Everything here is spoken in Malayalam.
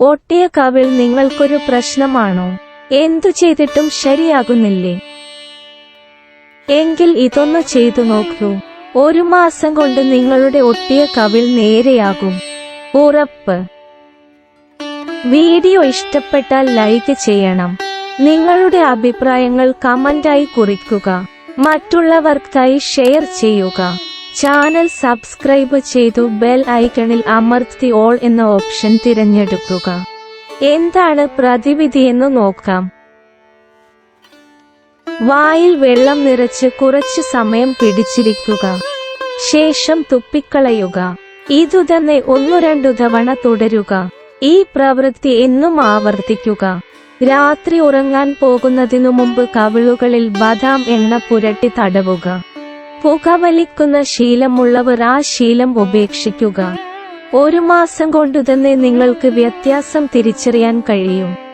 ഒട്ടിയ കവിൾ നിങ്ങൾക്കൊരു പ്രശ്നമാണോ? എന്തു ചെയ്തിട്ടും ശരിയാകുന്നില്ലേ? എങ്കിൽ ഇതൊന്ന് ചെയ്തു നോക്കൂ. ഒരു മാസം കൊണ്ട് നിങ്ങളുടെ ഒട്ടിയ കവിൾ നേരെയാകും. ഉറപ്പ്. വീഡിയോ ഇഷ്ടപ്പെട്ടാൽ ലൈക്ക് ചെയ്യണം. നിങ്ങളുടെ അഭിപ്രായങ്ങൾ കമന്റായി കുറിക്കുക. മറ്റുള്ളവർക്കായി ഷെയർ ചെയ്യുക. ചാനൽ സബ്സ്ക്രൈബ് ചെയ്തു ബെൽ ഐക്കണിൽ അമർത്തി ഓൾ എന്ന ഓപ്ഷൻ തിരഞ്ഞെടുക്കുക. എന്താണ് പ്രതിവിധിയെന്ന് നോക്കാം. വായിൽ വെള്ളം നിറച്ച് കുറച്ച് സമയം പിടിച്ചിരിക്കുക. ശേഷം തുപ്പിക്കളയുക. ഇതുതന്നെ ഒന്നു രണ്ടു തവണ തുടരുക. ഈ പ്രവൃത്തി എന്നും ആവർത്തിക്കുക. രാത്രി ഉറങ്ങാൻ പോകുന്നതിനു മുമ്പ് കവിളുകളിൽ ബദാം എണ്ണ പുരട്ടി തടവുക. പുകവലിക്കുന്ന ശീലമുള്ളവർ ആ ശീലം ഉപേക്ഷിക്കുക. ഒരു മാസം കൊണ്ടുതന്നെ നിങ്ങൾക്ക് വ്യത്യാസം തിരിച്ചറിയാൻ കഴിയും.